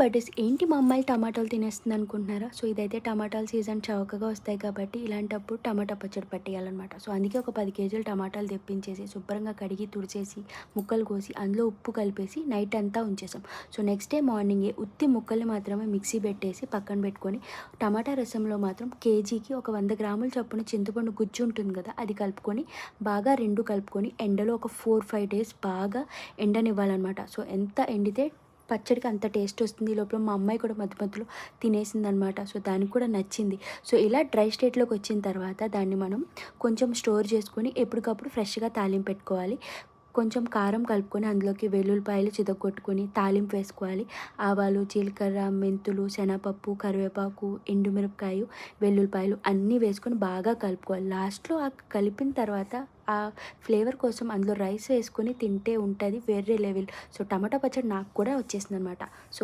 Buddies ఏంటి మా అమ్మాయిలు టమాటాలు తినేస్తుంది అనుకుంటున్నారా? సో ఇదైతే టమాటాలు సీజన్ చౌకగా వస్తాయి కాబట్టి ఇలాంటప్పుడు టమాటా పచ్చడి పట్టేయాలన్నమాట. సో అందుకే ఒక పది కేజీలు టమాటాలు తెప్పించేసి శుభ్రంగా కడిగి తుడిచేసి ముక్కలు కోసి అందులో ఉప్పు కలిపేసి నైట్ అంతా ఉంచేసాం. సో నెక్స్ట్ డే మార్నింగే ఉత్తి ముక్కల్ని మాత్రమే మిక్సీ పెట్టేసి పక్కన పెట్టుకొని టమాటా రసంలో మాత్రం కేజీకి ఒక వంద గ్రాముల చొప్పున చింతపండు గుజ్జు ఉంటుంది కదా అది కలుపుకొని బాగా రెండు కలుపుకొని ఎండలో ఒక ఫోర్ ఫైవ్ డేస్ బాగా ఎండనివ్వాలన్నమాట. సో ఎంత ఎండితే పచ్చడికి అంత టేస్ట్ వస్తుంది. ఈ లోపల మా అమ్మాయి కూడా మధ్య మధ్యలో తినేసింది అనమాట సో దానికి కూడా నచ్చింది. సో ఇలా డ్రై స్టేట్లోకి వచ్చిన తర్వాత దాన్ని మనం కొంచెం స్టోర్ చేసుకొని ఎప్పటికప్పుడు ఫ్రెష్గా తాలింపు పెట్టుకోవాలి. కొంచెం కారం కలుపుకొని అందులోకి వెల్లుల్లిపాయలు చితగొట్టుకొని తాలింపు వేసుకోవాలి. ఆవాలు జీలకర్ర మెంతులు శనగపప్పు కరివేపాకు ఎండుమిరపకాయ వెల్లుల్లిపాయలు అన్నీ వేసుకొని బాగా కలుపుకోవాలి. లాస్ట్లో ఆ కలిపిన తర్వాత ఆ ఫ్లేవర్ కోసం అందులో రైస్ వేసుకొని తింటే ఉంటుంది వేరే లెవెల్. సో టమాటా పచ్చడి నాకు కూడా వచ్చేసింది అనమాట సో